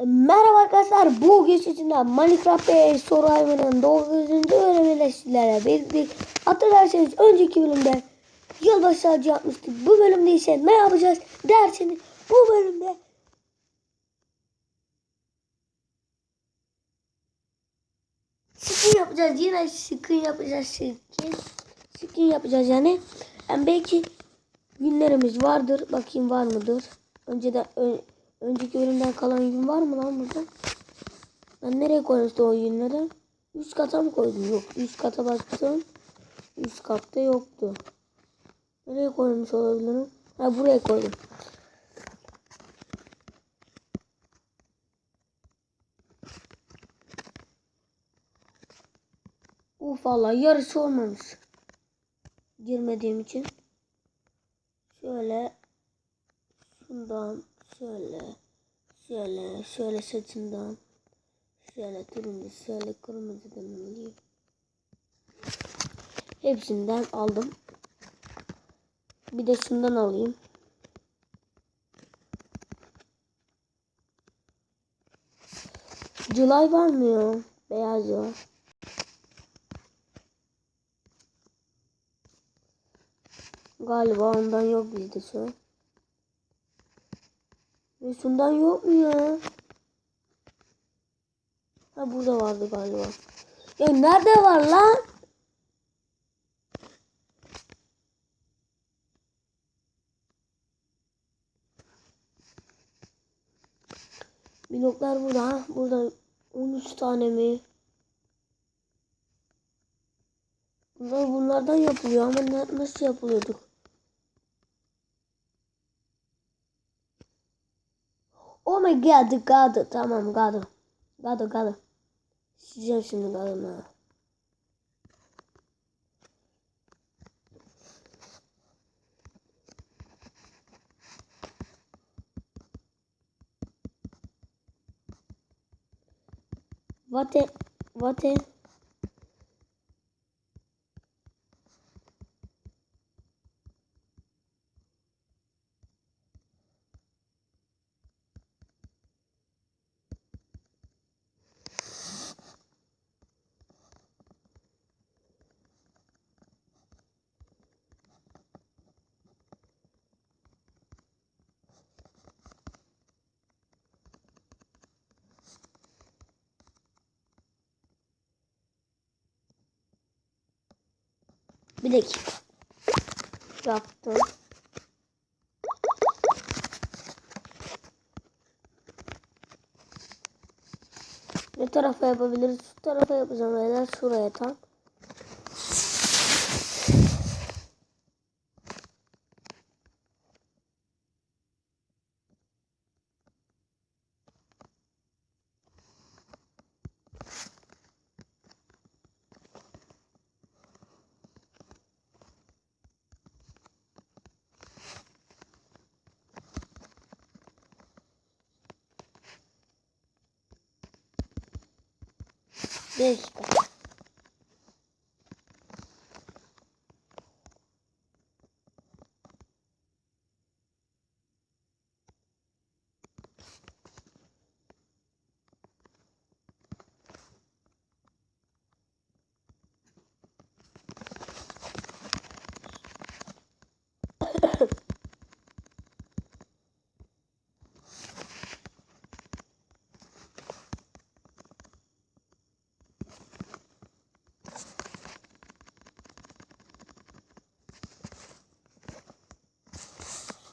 Merhaba arkadaşlar. Bugün sizinle Minecraft ve Survivor'ın 9. bölümüyle sizlere birlikte hatırlarsanız önceki bölümde yılbaşı ağacı yapmıştık. Bu bölümde ise ne yapacağız derseniz bu bölümde skin yapacağız. Yine skin yapacağız. Skin. Skin yapacağız yani. yani belki günlerimiz vardır. Bakayım var mıdır? Önceden önceki bölümden kalan gün var mı lan burada? Ben nereye koymuştum o günleri? Üst kata mı koydum? Yok. Üst kata baktım. Üst katta yoktu. Nereye koymuş olabilirim? Ha buraya koydum. Uf valla yarısı olmamış. Girmediğim için. Şöyle şundan şöyle şöyle şöyle saçından şöyle turuncu şöyle kırmızıdan alayım. Hepsinden aldım. Bir de şundan alayım. July var mı ya? Beyaz var. Galiba ondan yok bizde şu an. Şundan yok mu ya? Ha burada vardı galiba. Ya nerede var lan? Bloklar burada. Burada 13 tane mi? Bunlar bunlardan yapılıyor ama nasıl yapılıyorduk? Oh my god, god. Tamam, god. God, god. Sileceğim şimdi god'ını. What a, what a, bir dakika. Yaptım. Ne tarafa yapabiliriz? Şu tarafa yapacağım beyler. Şuraya tam. Bir dakika.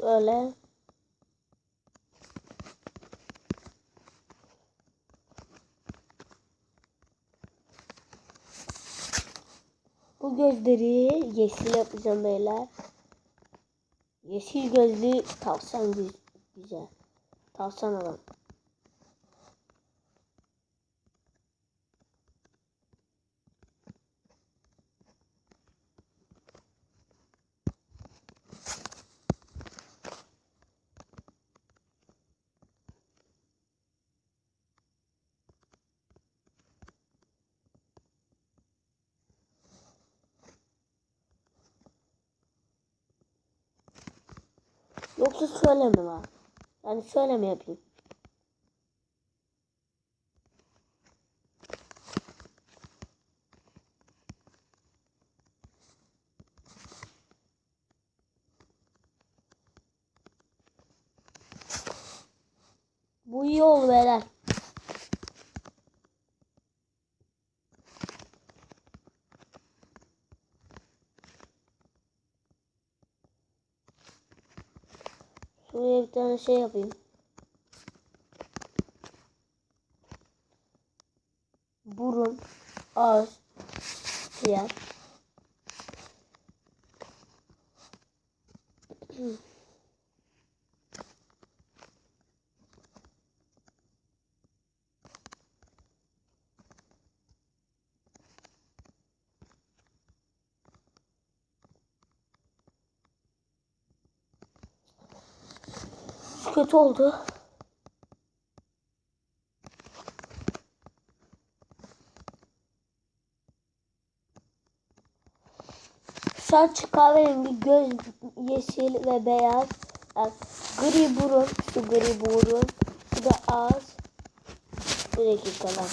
Şöyle. Bu gözleri yeşil yapacağım beyler. Yeşil gözlü tavşan gü- güzel. Tavşan olan. Yoksa şöyle mi var? Yani şöyle mi yapayım? beyler. Şuraya bir tane şey yapayım. Burun, ağız, ciğer. Kötü oldu. Saç kahverengi, göz yeşil ve beyaz. Yani gri burun, şu gri burun, şu da ağız. Bir dakikalar.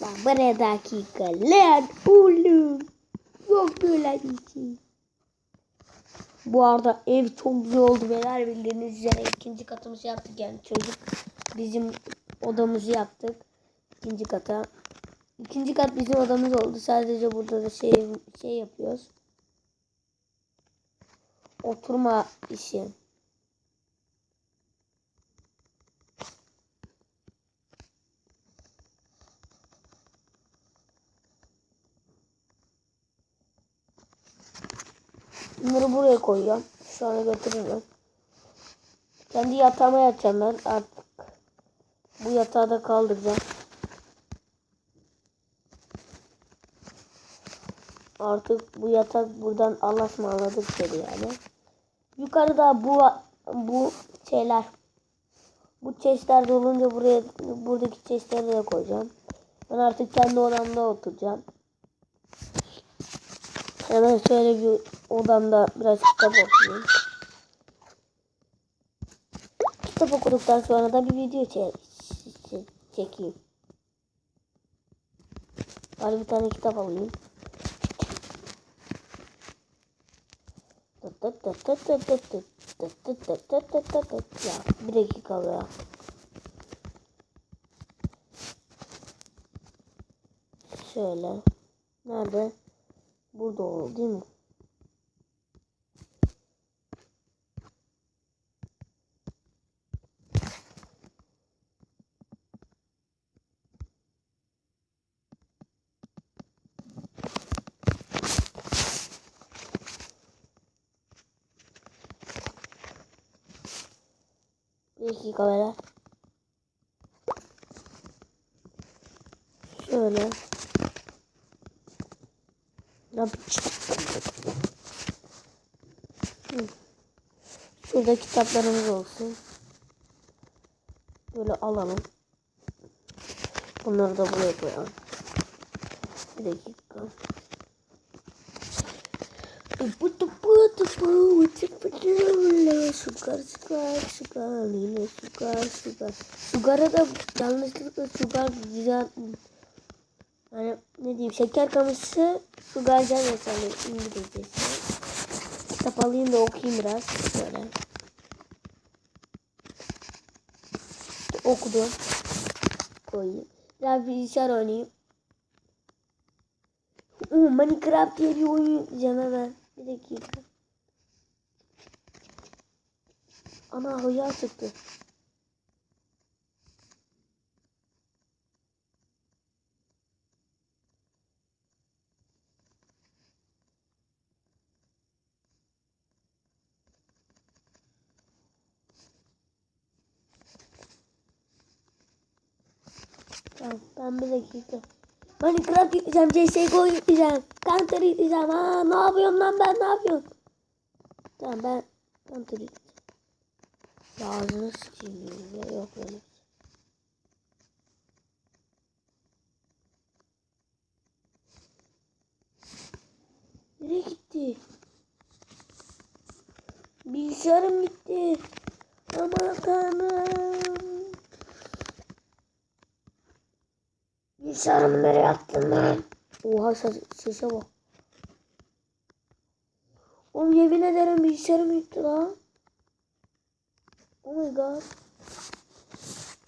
Bak bir dakikalar oğlum. Yok böyle bir şey. Bu arada ev çok güzel oldu beyler bildiğiniz üzere ikinci katımızı yaptık yani çocuk bizim odamızı yaptık ikinci kata. İkinci kat bizim odamız oldu sadece burada da şey şey yapıyoruz. Oturma işi. Bunları buraya koyuyorum. Sonra götürürüm. Kendi yatağıma yatacağım ben artık. Bu yatağı da kaldıracağım. Artık bu yatak buradan Allah'a ısmarladık dedi yani. Yukarıda bu bu şeyler bu chestler dolunca buraya buradaki chestleri de koyacağım. Ben artık kendi odamda oturacağım. Hemen şöyle bir odamda biraz kitap okuyayım. Kitap okuduktan sonra da bir video çek çekeyim. Bari bir tane kitap alayım. Ya bir dakika ya. Şöyle. Nerede? Burada oldu değil mi? Dakika. Şöyle. Hı. Şurada kitaplarımız olsun. Böyle alalım. Bunları da buraya koyalım. Bir dakika. Sugar, sugar, sugar, yine sugar, sugar. Sugar'a da yanlışlıkla sugar yani ne diyeyim şeker kamışı sugar can mesela İngilizcesi. Kitap alayım da okuyayım biraz böyle. Okudum. Koyayım. Biraz bilgisayar oynayayım. Oo, Minecraft diye bir oyun yükleyeceğim hemen. Bir dakika. Ana hıyar çıktı. Tamam ben bir dakika. Minecraft yükleyeceğim, CSGO yükleyeceğim, Counter yükleyeceğim. Ha ne yapıyorum lan ben ne yapıyorum? Tamam ben Counter yükleyeceğim. Ya ağzını sikeyim ya yok böyle. bir şey. Nereye gitti? Bilgisayarım gitti. Aman tanrım. Nereye attın lan? Oha ses, sese bak. Oğlum yemin ederim bilgisayarım gitti lan. Oh my god.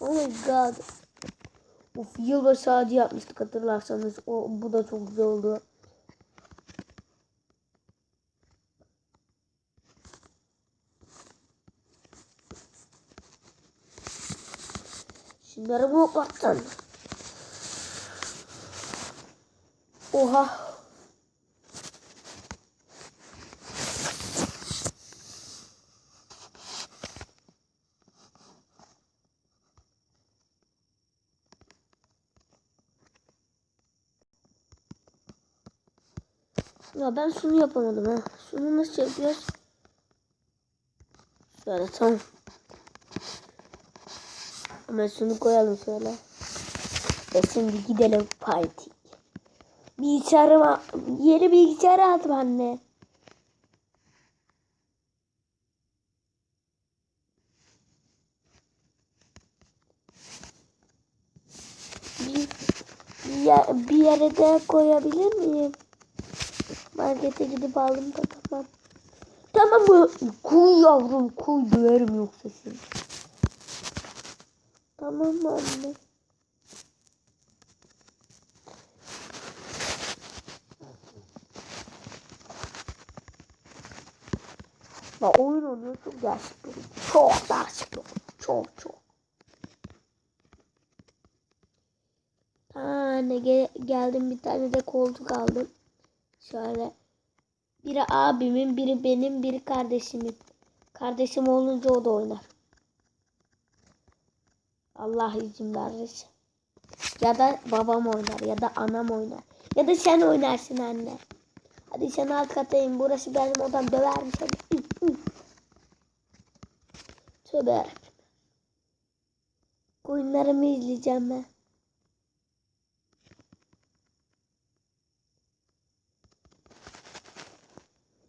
Oh my god. Of yılbaşı ağacı yapmıştık hatırlarsanız. O, bu da çok güzel oldu. Şunları mı hoplattın? Oha. Ya ben şunu yapamadım ha. Şunu nasıl yapıyoruz? Şöyle tamam. Hemen şunu koyalım şöyle. Ve şimdi gidelim fighting. Bilgisayarıma, yeni bilgisayarı aldım anne. Bir, bir, bir yere koyabilir miyim? Markete gidip aldım da tamam. Tamam mı? Kuy yavrum kuy döverim yoksa seni. Tamam anne? Ya oyun oynuyor çok bir oyun. Çok bir oyun. Çok çok. Tane ge geldim bir tane de koltuk aldım. Şöyle. Biri abimin, biri benim, biri kardeşimin. Kardeşim olunca o da oynar. Allah izin verirse. Ya da babam oynar ya da anam oynar. Ya da sen oynarsın anne. Hadi sen alt kata. Burası benim odam. Dövermiş hadi. Tövbe yarabbim. Oyunlarımı izleyeceğim ben.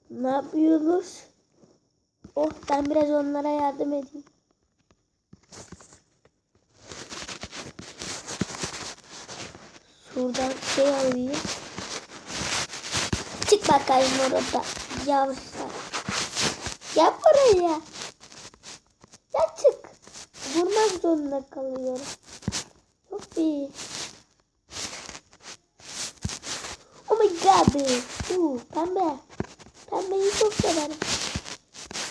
Ne yapıyoruz? Oh ben biraz onlara yardım edeyim. Şuradan şey alayım. Çık bakayım orada. Yavrular. Gel buraya. Ya çık. Vurmak zorunda kalıyorum. Çok iyi. Oh my god. Uh, pembe. Pembeyi çok severim.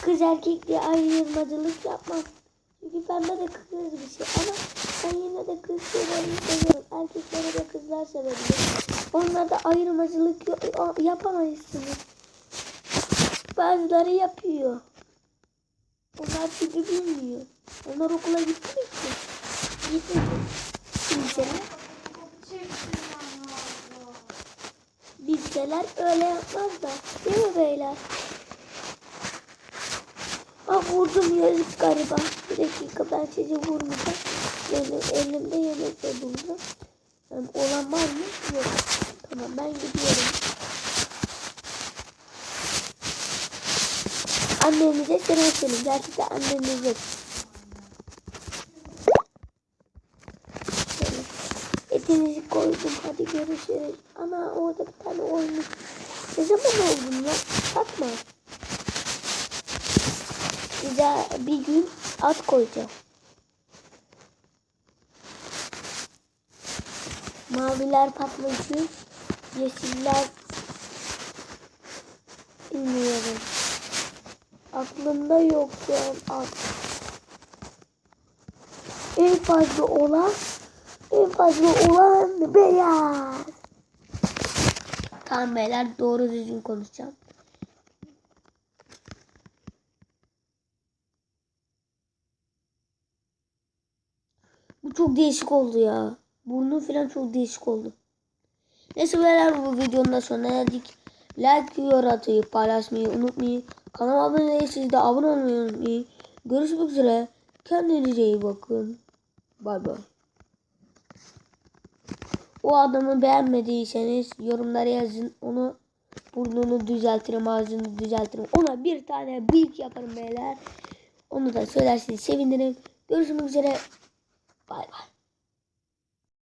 Kız erkek diye ayrılmacılık yapmam. Çünkü pembe de kız bir şey ama ben yine de kız şeylerini seviyorum. Erkeklere de kızlar sevebilir. Onlarda ayrımacılık yapamayızsınız. Bazıları yapıyor. Onlar çünkü bilmiyor. Onlar okula gitti mi ki? Gitmedi. Bilseler, bilseler öyle yapmazlar. Değil mi beyler? Ah vurdum yazık gariba. Bir dakika ben sizi vurmayacağım. Yani elimde yemek de buldu. Yani olan var mı? Yok. Tamam ben gidiyorum. Annemize selam söyleyeyim. Gerçekten annemize. Etinizi koydum. Hadi görüşürüz. Ana orada bir tane oymuş. Ne zaman oldun ya? Bakma. Bize bir gün at koyacağım. Maviler patlayıcı, yeşiller Aklımda yok şu an at. En fazla olan, en fazla olan beyaz. Tamam beyler doğru düzgün konuşacağım. Bu çok değişik oldu ya. Burnu falan çok değişik oldu. Neyse beyler bu videonun da sonuna geldik. Like, yorum atmayı, paylaşmayı unutmayın. Kanalıma abone değilseniz de abone olmayı unutmayın. Görüşmek üzere. Kendinize iyi bakın. Bay bay. O adamı beğenmediyseniz yorumlara yazın. Onu burnunu düzeltirim, ağzını düzeltirim. Ona bir tane bıyık yaparım beyler. Onu da söylerseniz sevinirim. Görüşmek üzere.